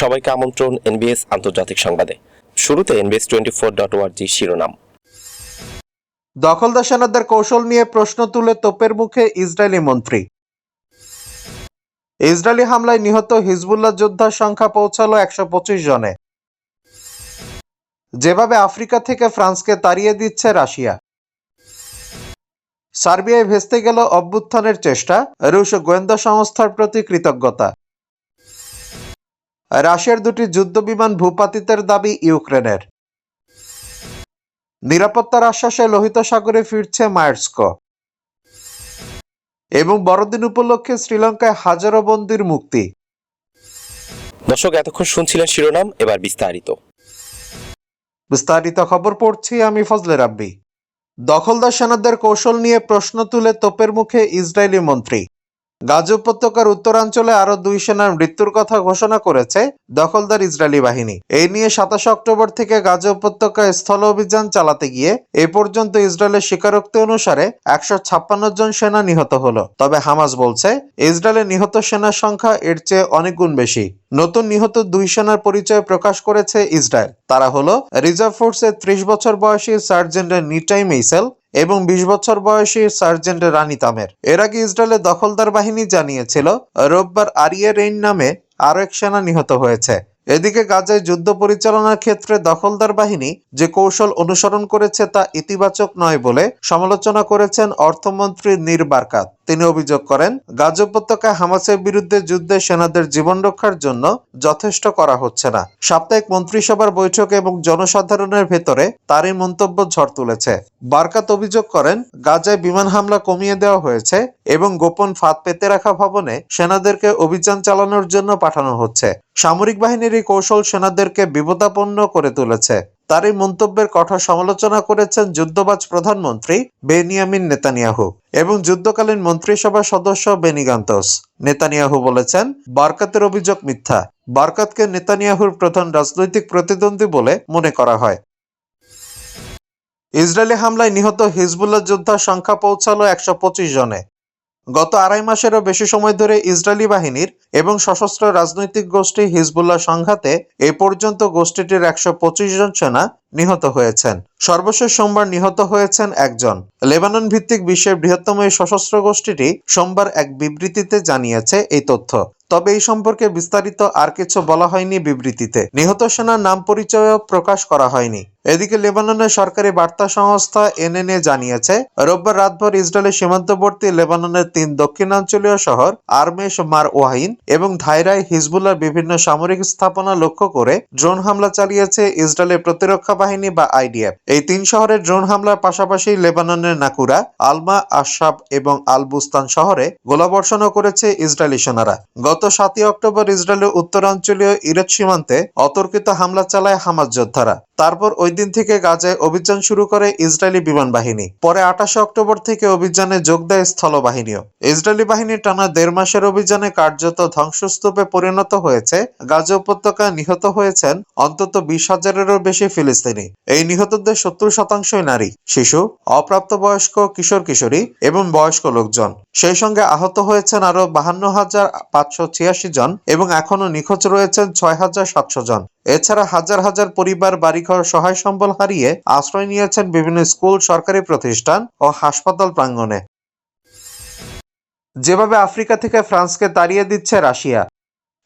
সবাইকে আমন্ত্রণ এনবিএস আন্তর্জাতিক সংবাদে। শুরুতে এনবিএস টোয়েন্টি ফোর ডট ওয়ার্জি শিরোনাম। দখলদার সেনাদের কৌশল নিয়ে প্রশ্ন তুলে তোপের মুখে ইসরায়েলি মন্ত্রী। ইসরায়েলি হামলায় নিহত হিজবুল্লাহ যোদ্ধার সংখ্যা পৌঁছালো একশো জনে। যেভাবে আফ্রিকা থেকে ফ্রান্সকে তাড়িয়ে দিচ্ছে রাশিয়া। সার্বিয়ায় ভেস্তে গেল অভ্যুত্থানের চেষ্টা, রুশ গোয়েন্দা সংস্থার প্রতি কৃতজ্ঞতা। রাশিয়ার দুটি যুদ্ধবিমান ভূপাতিতের দাবি ইউক্রেনের। নিরাপত্তার আশ্বাসে লোহিত সাগরে ফিরছে মায়ার্স্ক। এবং বড়দিন উপলক্ষে শ্রীলঙ্কায় হাজারো বন্দির মুক্তি। দর্শক এতক্ষণ শুনছিলেন শিরোনাম এবার বিস্তারিত। বিস্তারিত খবর পড়ছি আমি ফজলে রাব্বি। দখলদার সেনাদের কৌশল নিয়ে প্রশ্ন তুলে তোপের মুখে ইসরায়েলি মন্ত্রী। গাজা উপত্যকার উত্তরাঞ্চলে আরও দুই সেনার মৃত্যুর কথা ঘোষণা করেছে দখলদার ইসরায়েলি বাহিনী। এই নিয়ে সাতাশে অক্টোবর থেকে গাজা উপত্যকায় স্থল অভিযান চালাতে গিয়ে এ পর্যন্ত ইসরায়েলের স্বীকারোক্তি অনুসারে একশো ছাপ্পান্ন জন সেনা নিহত হলো। তবে হামাস বলছে, ইসরায়েলের নিহত সেনার সংখ্যা এর চেয়ে অনেক গুণ বেশি। নতুন নিহত দুই সেনার পরিচয় প্রকাশ করেছে ইসরায়েল। তারা হলো রিজার্ভ ফোর্সের ত্রিশ বছর বয়সী সার্জেন্ট নিটাই মেইসেল এবং বিশ বছর বয়সী সার্জেন্ট রানি তামের। এর আগে ইসরায়েলের দখলদার বাহিনী জানিয়েছিল, রোববার আরিয়া রেইন নামে আরও এক সেনা নিহত হয়েছে। এদিকে গাজায় যুদ্ধ পরিচালনার ক্ষেত্রে দখলদার বাহিনী যে কৌশল অনুসরণ করেছে তা ইতিবাচক নয় বলে সমালোচনা করেছেন অর্থমন্ত্রী নীর বারকাত। তিনি অভিযোগ করেন, গাজ উপত্যকায় হামাসের বিরুদ্ধে যুদ্ধে সেনাদের জীবন রক্ষার জন্য যথেষ্ট করা হচ্ছে না। সাপ্তাহিক মন্ত্রিসভার বৈঠক এবং জনসাধারণের ভেতরে তারই মন্তব্য ঝড় তুলেছে। বারকাত অভিযোগ করেন, গাজায় বিমান হামলা কমিয়ে দেওয়া হয়েছে এবং গোপন ফাঁদ পেতে রাখা ভবনে সেনাদেরকে অভিযান চালানোর জন্য পাঠানো হচ্ছে। সামরিক বাহিনীর এই কৌশল সেনাদেরকে বিপদাপন্ন করে তুলেছে। তার এই মন্তব্যের কঠোর সমালোচনা করেছেন যুদ্ধবাজ প্রধানমন্ত্রী বেনিয়ামিন নেতানিয়াহু এবং যুদ্ধকালীন মন্ত্রিসভার সদস্য বেনিগান্তোস নেতানিয়াহু বলেছেন, বারকাতের অভিযোগ মিথ্যা। বারকাতকে নেতানিয়াহুর প্রধান রাজনৈতিক প্রতিদ্বন্দ্বী বলে মনে করা হয়। ইসরায়েলি হামলায় নিহত হিজবুল্লাহ যোদ্ধার সংখ্যা পৌঁছালো একশো পঁচিশ জনে। গত আড়াই মাসেরও বেশি সময় ধরে ইসরায়েলি বাহিনীর এবং সশস্ত্র রাজনৈতিক গোষ্ঠী হিজবুল্লাহ সংঘাতে এ পর্যন্ত গোষ্ঠীটির একশো পঁচিশ জন সেনা নিহত হয়েছেন। সর্বশেষ সোমবার নিহত হয়েছেন একজন। লেবানন ভিত্তিক বিশ্বের বৃহত্তম এই সশস্ত্র গোষ্ঠীটি সোমবার এক বিবৃতিতে জানিয়েছে এই তথ্য। তবে এই সম্পর্কে বিস্তারিত আর কিছু বলা হয়নি বিবৃতিতে। নিহত সেনার নাম পরিচয়ও প্রকাশ করা হয়নি। এদিকে লেবাননের সরকারি বার্তা সংস্থা এনএনএ জানিয়েছে, রোববার রাতভর ইসরায়েলের সীমান্তবর্তী লেবাননের তিন দক্ষিণাঞ্চলীয় শহর আরমেশ মার ওয়াহিন এবং ধাইরায় হিজবুল্লার বিভিন্ন সামরিক স্থাপনা লক্ষ্য করে ড্রোন হামলা চালিয়েছে ইসরায়েলের প্রতিরক্ষা বাহিনী বা আইডিএফ। এই তিন শহরে ড্রোন হামলার পাশাপাশি লেবাননের নাকুরা, আলমা আশাব এবং আল বুস্তান শহরে গোলাবর্ষণও করেছে ইসরায়েলি সেনারা। গত সাতই অক্টোবর ইসরায়েলের উত্তরাঞ্চলীয় ইরাক সীমান্তে অতর্কিত হামলা চালায় হামাজ যোদ্ধারা। তারপর ওই দিন থেকে গাজায় অভিযান শুরু করে ইসরায়েলি বিমান বাহিনী। পরে আঠাশে অক্টোবর থেকে অভিযানে যোগ দেয় স্থলবাহিনীও। ইসরায়েলি বাহিনী টানা দেড় মাসের অভিযানে কার্যত ধ্বংসস্তূপে পরিণত হয়েছে। গাজা উপত্যকায় নিহত হয়েছেন অন্তত বিশ হাজারেরও বেশি ফিলিস্তিনি। এই নিহতদের সত্তর শতাংশই নারী, শিশু, অপ্রাপ্তবয়স্ক কিশোর কিশোরী এবং বয়স্ক লোকজন। সেই সঙ্গে আহত হয়েছেন আরও বাহান্ন হাজার পাঁচশো ছিয়াশি জন এবং এখনও নিখোঁজ রয়েছেন ছয় হাজার সাতশো জন। এছাড়া হাজার হাজার পরিবার বাড়িঘর সহায় সম্বল হারিয়ে আশ্রয় নিয়েছেন বিভিন্ন স্কুল, সরকারি প্রতিষ্ঠান ও হাসপাতাল প্রাঙ্গণে। যেভাবে আফ্রিকা থেকে ফ্রান্সকে তাড়িয়ে দিচ্ছে রাশিয়া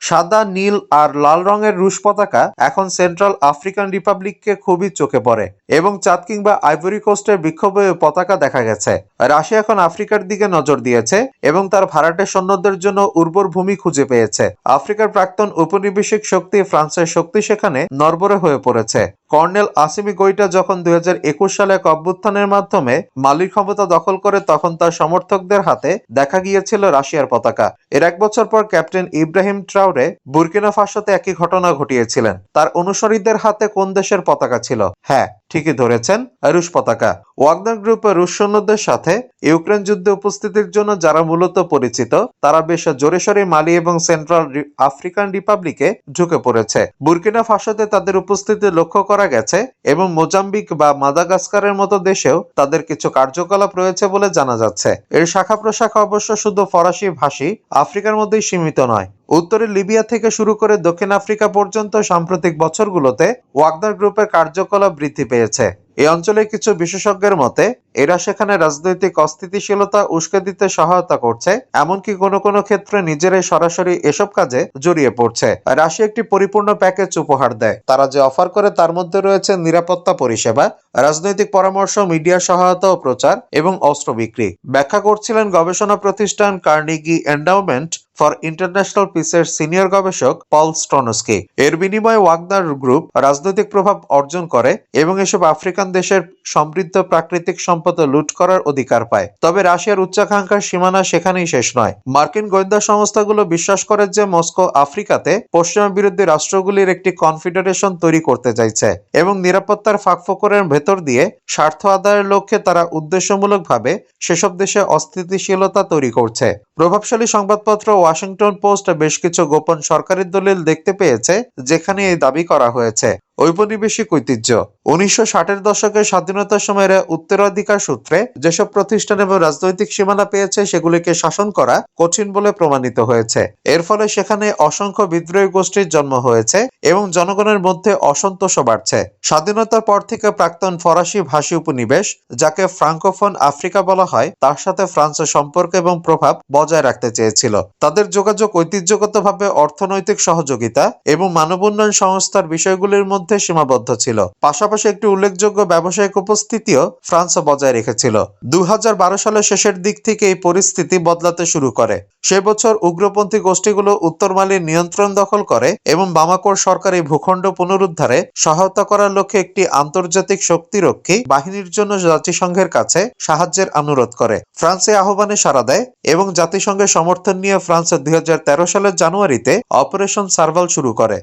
সাদা, নীল আর লাল রঙের রুশ পতাকা এখন সেন্ট্রাল আফ্রিকান রিপাবলিককে খুবই চোখে পড়ে এবং চাঁদ কিংবা আইভরি কোস্টের বিক্ষোভে পতাকা দেখা গেছে। রাশিয়া এখন আফ্রিকার দিকে নজর দিয়েছে এবং তার ভাড়াটে সৈন্যদের জন্য উর্বর ভূমি খুঁজে পেয়েছে। আফ্রিকার প্রাক্তন উপনিবেশিক শক্তি ফ্রান্সের শক্তি সেখানে নরবরে হয়ে পড়েছে। কর্নেল আসিমি গোইটা যখন দুই হাজার একুশ সালে এক অভ্যুত্থানের মাধ্যমে মালির ক্ষমতা দখল করে, তখন তার সমর্থকদের হাতে দেখা গিয়েছিল রাশিয়ার পতাকা। এর এক বছর পর ক্যাপ্টেন ইব্রাহিম ট্রাউরে বুরকিনা ফাসোতে একই ঘটনা ঘটিয়েছিলেন। তার অনুসারীদের হাতে কোন দেশের পতাকা ছিল? হ্যাঁ ঠিকই ধরেছেন, রুশ পতাকা। ওয়াগনার গ্রুপের রুশ সৈন্যদের সাথে ইউক্রেন যুদ্ধে উপস্থিতির জন্য যারা মূলত পরিচিত, তারা বেশ জোরে সোরে মালি এবং সেন্ট্রাল আফ্রিকান রিপাবলিকে ঢুকে পড়েছে। বুরকিনা ফাসোতে তাদের উপস্থিতি লক্ষ্য করা গেছে এবং মোজাম্বিক বা মাদাগাস্কারের মতো দেশেও তাদের কিছু কার্যকলাপ রয়েছে বলে জানা যাচ্ছে। এর শাখা প্রশাখা অবশ্য শুধু ফরাসি ভাষী, আফ্রিকার মধ্যেই সীমিত নয়। উত্তরে লিবিয়া থেকে শুরু করে দক্ষিণ আফ্রিকা পর্যন্ত সাম্প্রতিক বছরগুলোতে ওয়াগনার গ্রুপের কার্যকলাপ বৃদ্ধি পেয়েছে। এই অঞ্চলের কিছু বিশেষজ্ঞের মতে, এরা সেখানে রাজনৈতিক অস্থিতিশীলতা উস্কে দিতে সহায়তা করছে, এমনকি কোনো কোনো ক্ষেত্রে নিজেরাই সরাসরি এসব কাজে জড়িয়ে পড়ছে। রাশিয়া একটি পরিপূর্ণ প্যাকেজ উপহার দেয়। তারা যে অফার করে তার মধ্যে রয়েছে নিরাপত্তা পরিষেবা, রাজনৈতিক পরামর্শ, মিডিয়া সহায়তা ও প্রচার এবং অস্ত্র বিক্রি। ব্যাখ্যা করছিলেন গবেষণা প্রতিষ্ঠান কার্নিগি এন্ডাউমেন্ট ফর ইন্টারন্যাশনাল পিসের সিনিয়র গবেষক পল স্টনস্কি। এর বিনিময়ে ওয়াগনার গ্রুপ রাজনৈতিক প্রভাব অর্জন করে এবং এসব আফ্রিকান দেশের সমৃদ্ধ প্রাকৃতিক সম্পদ লুট করার অধিকার পায়। তবে রাশিয়ার উচ্চাকাঙ্ক্ষার সীমানা সেখানেই শেষ নয়। মার্কিন গোয়েন্দা সংস্থাগুলো বিশ্বাস করে যে মস্কো আফ্রিকাতে পশ্চিমা বিরোধী রাষ্ট্রগুলির একটি কনফেডারেশন তৈরি করতে চাইছে এবং নিরাপত্তার ফাঁকফোকরের ভেতর দিয়ে স্বার্থ আদায়ের লক্ষ্যে তারা উদ্দেশ্যমূলকভাবে সেসব দেশে অস্থিতিশীলতা তৈরি করছে। প্রভাবশালী সংবাদপত্র ওয়াশিংটন পোস্ট বেশ কিছু গোপন সরকারি দলিল দেখতে পেয়েছে, যেখানে এই দাবি করা হয়েছে। ঔপনিবেশিক ঐতিহ্য। উনিশশো ষাটের দশকের স্বাধীনতার সময়ের উত্তরাধিকার সূত্রে যেসব প্রতিষ্ঠান এবং রাজনৈতিক সীমানা পেয়েছে, সেগুলিকে শাসন করা কঠিন বলে প্রমাণিত হয়েছে। এর ফলে সেখানে অসংখ্য বিদ্রোহী গোষ্ঠীর জন্ম হয়েছে এবং জনগণের মধ্যে অসন্তোষও বাড়ছে। স্বাধীনতার পর থেকে প্রাক্তন ফরাসি ভাষী উপনিবেশ, যাকে ফ্রাঙ্কোফোন আফ্রিকা বলা হয়, তার সাথে ফ্রান্সের সম্পর্ক এবং প্রভাব বজায় রাখতে চেয়েছিল। তাদের যোগাযোগ ঐতিহ্যগতভাবে অর্থনৈতিক সহযোগিতা এবং মানব উন্নয়ন সংস্থার বিষয়গুলির মধ্যে সীমাবদ্ধ ছিল। পাশাপাশি একটি উল্লেখযোগ্য ব্যবসায়িক উপস্থিতিও ফ্রান্স বজায় রেখেছিল। দুই হাজার বারো সালের শেষের দিক থেকে এই পরিস্থিতি বদলাতে শুরু করে। সে বছর উগ্রপন্থী গোষ্ঠীগুলো উত্তর মালির নিয়ন্ত্রণ দখল করে এবং বামাকোর সরকারি ভূখণ্ড পুনরুদ্ধারে সহায়তা করার লক্ষ্যে একটি আন্তর্জাতিক শক্তিরক্ষী বাহিনীর জন্য জাতিসংঘের কাছে সাহায্যের অনুরোধ করে। ফ্রান্সে আহ্বানে সাড়া দেয় এবং জাতিসংঘের সমর্থন নিয়ে ফ্রান্স দুই হাজার তেরো সালের জানুয়ারিতে অপারেশন সার্ভাল শুরু করে।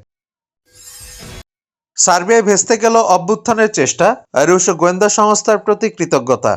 সার্বিয়ায় ভেস্তে গেল অভ্যুত্থানের চেষ্টা, রুশ গোয়েন্দা সংস্থার প্রতি কৃতজ্ঞতা।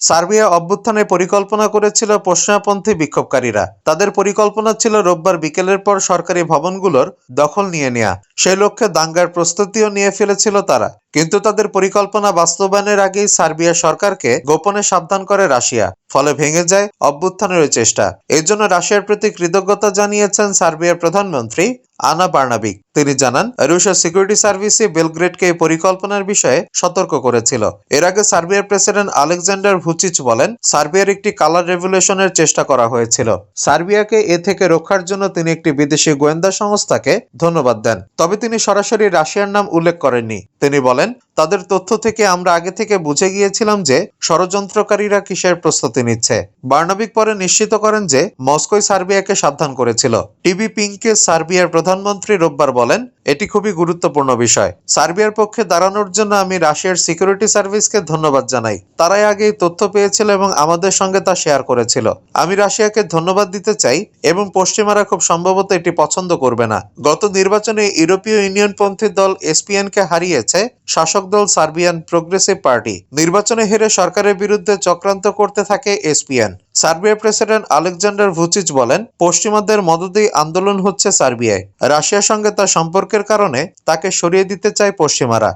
সার্বিয়া অভ্যুত্থানের পরিকল্পনা করেছিল পশ্চিমাপন্থী বিক্ষোভকারীরা। তাদের পরিকল্পনা ছিল রোববার বিকেলের পর সরকারি ভবনগুলোর দখল নিয়ে নেয়া। সেই লক্ষ্যে দাঙ্গার প্রস্তুতিও নিয়ে ফেলেছিল তারা। কিন্তু তাদের পরিকল্পনা বাস্তবায়নের আগেই সার্বিয়া সরকারকে গোপনে সাবধান করে রাশিয়া। ফলে ভেঙে যায় অভ্যুত্থানের চেষ্টা। এর জন্য রাশিয়ার প্রতি কৃতজ্ঞতা জানিয়েছেন সার্বিয়ার প্রধানমন্ত্রী আনা বার্নাবিক তিনি জানান রুশের সিকিউরিটি সার্ভিসে বেলগ্রেডকে এই পরিকল্পনার বিষয়ে সতর্ক করেছিল। এর আগে সার্বিয়ার প্রেসিডেন্ট আলেকজান্ডার ভুচিচ বলেন, সার্বিয়ার একটি কালার রেভলিউশনের চেষ্টা করা হয়েছিল। সার্বিয়াকে এ থেকে রক্ষার জন্য তিনি একটি বিদেশি গোয়েন্দা সংস্থাকে ধন্যবাদ দেন। তবে তিনি সরাসরি রাশিয়ার নাম উল্লেখ করেননি। তিনি বলেন তাদের তথ্য থেকে আমরা আগে থেকে বুঝে গিয়েছিলাম যে ষড়যন্ত্রকারীরা কিসের প্রস্তুতি নিচ্ছে। বার্নাবিক পরে নিশ্চিত করেন যে মস্কোই সার্বিয়াকে সাবধান করেছিল। টিভি পিঙ্কে সার্বিয়ার প্রধানমন্ত্রী রোববার বলেন এটি খুবই গুরুত্বপূর্ণ বিষয়। সার্বিয়ার পক্ষে দাঁড়ানোর জন্য আমি রাশিয়ার সিকিউরিটি সার্ভিসকে ধন্যবাদ জানাই। তারাই আগে তথ্য পেয়েছিল এবং আমাদের সঙ্গে তা শেয়ার করেছিল। আমি রাশিয়াকে ধন্যবাদ দিতে চাই এবং পশ্চিমারা খুব সম্ভবত এটি পছন্দ করবে না। গত নির্বাচনে ইউরোপীয় ইউনিয়ন পন্থী দল এসপিএনকে হারিয়েছে শাসক দল সার্বিয়ান প্রোগ্রেসিভ পার্টি। নির্বাচনে হেরে সরকারের বিরুদ্ধে চক্রান্ত করতে থাকে এসপিএন। সার্বিয়ার প্রেসিডেন্ট আলেকজান্ডার ভুচিচ বলেন, পশ্চিমাদের মদতেই আন্দোলন হচ্ছে সার্বিয়ায়। রাশিয়ার সঙ্গে তার সম্পর্কের কারণে তাকে সরিয়ে দিতে চায় পশ্চিমারা।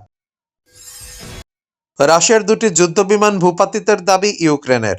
রাশিয়ার দুটি যুদ্ধবিমান ভূপাতিতের দাবি ইউক্রেনের।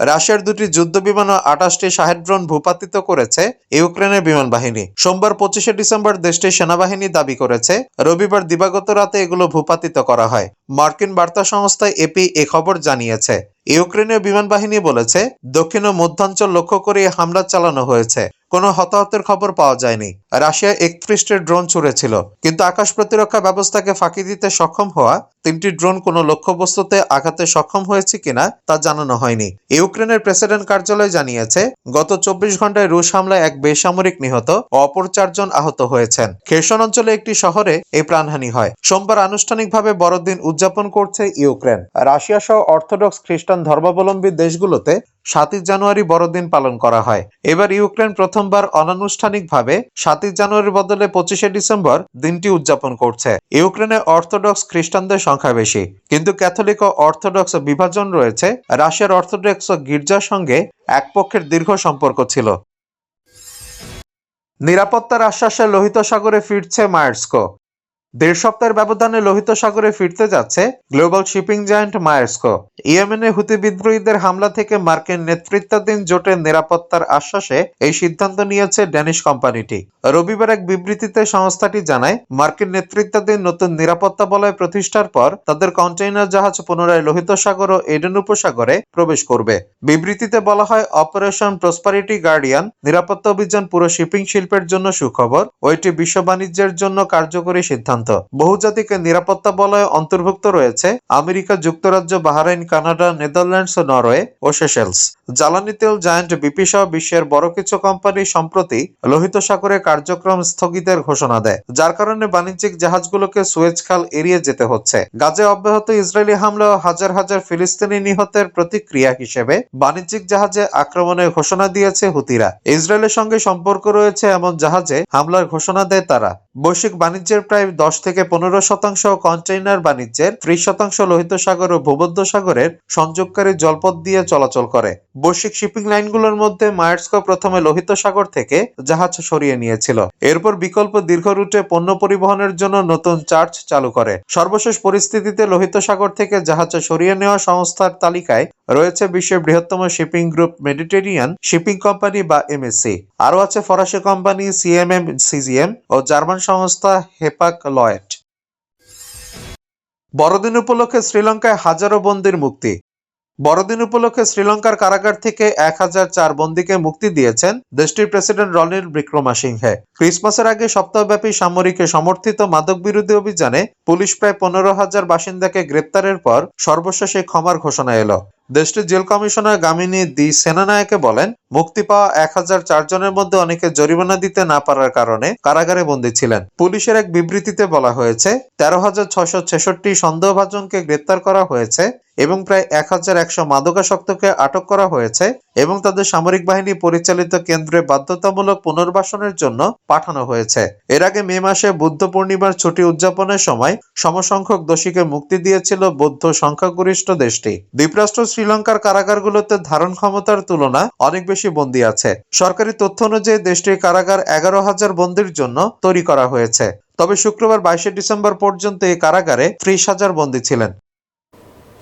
রাশিয়ার দুটি যুদ্ধবিমান ও আঠাশটি শাহেদ ড্রোন ভূপাতিত করেছে ইউক্রেনের বিমান বাহিনী সোমবার পঁচিশে ডিসেম্বর দেশটির সেনাবাহিনী দাবি করেছে, রবিবার দিবাগত রাতে এগুলো ভূপাতিত করা হয়। মার্কিন বার্তা সংস্থা এপি এ খবর জানিয়েছে, ইউক্রেনীয় বিমান বাহিনী বলেছে, দক্ষিণ ও মধ্যাঞ্চল লক্ষ্য করে হামলা চালানো হয়েছে। কোনো হতাহতের খবর পাওয়া যায়নি। রাশিয়া একত্রিশটি ড্রোন ছুড়েছিল, কিন্তু আকাশ প্রতিরক্ষা ব্যবস্থাকে ফাঁকি দিতে সক্ষম হওয়া তিনটি ড্রোন কোনো লক্ষ্যবস্তুতে আঘাতে সক্ষম হয়েছে কিনা তা জানানো হয়নি। ইউক্রেনের প্রেসিডেন্ট কার্যালয় জানিয়েছে, গত চব্বিশ ঘন্টায় রুশ হামলায় এক বেসামরিক নিহত ও অপর চারজন আহত হয়েছেন। খেরসন অঞ্চলে একটি শহরে এই প্রাণহানি হয়। সোমবার আনুষ্ঠানিকভাবে বড়দিন উদযাপন করছে ইউক্রেন। রাশিয়া সহ অর্থোডক্স খ্রিস্টান ধর্মাবলম্বী দেশগুলোতে সাতই জানুয়ারি বড়দিন পালন করা হয়। এবার ইউক্রেন প্রথমবার অনানুষ্ঠানিকভাবে সাতই জানুয়ারির বদলে পঁচিশে ডিসেম্বর দিনটি উদযাপন করছে। ইউক্রেনে অর্থোডক্স খ্রিস্টানদের সংখ্যা বেশি, কিন্তু ক্যাথলিক ও অর্থোডক্স বিভাজন রয়েছে। রাশিয়ার অর্থোডক্স ও গির্জার সঙ্গে এক পক্ষের দীর্ঘ সম্পর্ক ছিল। নিরাপত্তার আশ্বাসে লোহিত সাগরে ফিরছে মায়ার্সকো। দেড় সপ্তাহের ব্যবধানে লোহিত সাগরে ফিরতে যাচ্ছে গ্লোবাল শিপিং জায়ান্ট মায়ার্সকো ইয়েমেনে হুতি বিদ্রোহীদের হামলা থেকে মার্কিন নেতৃত্বাধীন জোটের নিরাপত্তার আশ্বাসে এই সিদ্ধান্ত নিয়েছে ড্যানিশ কোম্পানিটি। রবিবার এক বিবৃতিতে সংস্থাটি জানায়, মার্কিন নেতৃত্বাধীন নতুন নিরাপত্তা বলয় প্রতিষ্ঠার পর তাদের কন্টেইনার জাহাজ পুনরায় লোহিত সাগর ও এডেন উপসাগরে প্রবেশ করবে। বিবৃতিতে বলা হয়, অপারেশন প্রসপারিটি গার্ডিয়ান, নিরাপত্তা অভিযান পুরো শিপিং শিল্পের জন্য সুখবর, ও এটি বিশ্ব বাণিজ্যের জন্য কার্যকরী সিদ্ধান্ত। বহুজাতিক নিরাপত্তা বলয়ে অন্তর্ভুক্ত রয়েছে আমেরিকা, যুক্তরাজ্য, বাহরাইন, কানাডা, নেদারল্যান্ডস, নরওয়ে ও সেশেলস। জ্বালানি তেল জায়ান্ট বিপি সহ বিশ্বের বড় কিছু কোম্পানি সম্প্রতি লোহিত সাগরে কার্যক্রম স্থগিতের ঘোষণা দেয়, যার কারণে বাণিজ্যিক জাহাজগুলোকে সুয়েজ খাল এড়িয়ে যেতে হচ্ছে। গাজে অব্যাহত ইসরায়েলি হামলা হাজার হাজার ফিলিস্তিনি নিহতের প্রতিক্রিয়া হিসেবে বাণিজ্যিক জাহাজে আক্রমণের ঘোষণা দিয়েছে হুতিরা। ইসরায়েলের সঙ্গে সম্পর্ক রয়েছে এমন জাহাজে হামলার ঘোষণা দেয় তারা। বৈশ্বিক বাণিজ্যের প্রায় দশ থেকে পনেরো শতাংশ কন্টেইনার বাণিজ্যের, ত্রিশ শতাংশ লোহিত সাগর ও ভূমধ্য সাগরের সংযোগকারী জলপথ দিয়ে চলাচল করে। বৈশ্বিক শিপিং লাইনগুলোর মধ্যে মায়ার্সকো প্রথমে লোহিত সাগর থেকে জাহাজ সরিয়ে নিয়েছিল। এরপর বিকল্প দীর্ঘ রুটে পণ্য পরিবহনের জন্য নতুন চার্জ চালু করে। সর্বশেষ পরিস্থিতিতে লোহিত সাগর থেকে জাহাজ সরিয়ে নেওয়া সংস্থার তালিকায় রয়েছে বিশ্বের বৃহত্তম shipping group Mediterranean, shipping company বা এমএসসি আরও আছে ফরাসি কোম্পানি সিএমএম সিজিএম ও জার্মান সংস্থা হেপাক লয়েট বড়দিন উপলক্ষে শ্রীলঙ্কায় হাজারো বন্দির মুক্তি। বড়দিন উপলক্ষে শ্রীলঙ্কার কারাগার থেকে এক হাজার চার বন্দীকে মুক্তি দিয়েছেন দেশটির প্রেসিডেন্ট রনিল বিক্রমাসিংহে। ক্রিসমাসের আগে সপ্তাহব্যাপী সামরিক সমর্থিত মাদক বিরোধী অভিযানে পুলিশ প্রায় পনেরো হাজার বাসিন্দাকে গ্রেপ্তারের পর সর্বশেষে ক্ষমার ঘোষণা এলো। দেশটির jail commissioner Gamini D Senanayake বলেন, মুক্তি পাওয়া এক হাজার চারজনের মধ্যে অনেকে জরিমানা দিতে না পারার কারণে কারাগারে বন্দী ছিলেন। পুলিশের এক বিবৃতিতে বলা হয়েছে, তেরো হাজার ছশো ছেষট্টি সন্দেহভাজনকে গ্রেপ্তার করা হয়েছে। এবং প্রায় এক হাজার একশো মাদকাসক্তকে আটক করা হয়েছে এবং তাদের সামরিক বাহিনী পরিচালিত কেন্দ্রে বাধ্যতামূলক পুনর্বাসনের জন্য পাঠানো হয়েছে। এর আগে মে মাসে বুদ্ধ পূর্ণিমার ছুটি উদযাপনের সময় সমসংখ্যক দোষীকে মুক্তি দিয়েছিল বৌদ্ধ সংখ্যাগরিষ্ঠ দেশটি। দ্বীপরাষ্ট্র শ্রীলঙ্কার কারাগারগুলোতে ধারণ ক্ষমতার তুলনা অনেক বেশি বন্দী আছে। সরকারি তথ্য অনুযায়ী দেশটির কারাগার এগারো হাজার বন্দির জন্য তৈরি করা হয়েছে। তবে শুক্রবার বাইশে ডিসেম্বর পর্যন্ত এই কারাগারে ত্রিশ হাজার বন্দী ছিলেন।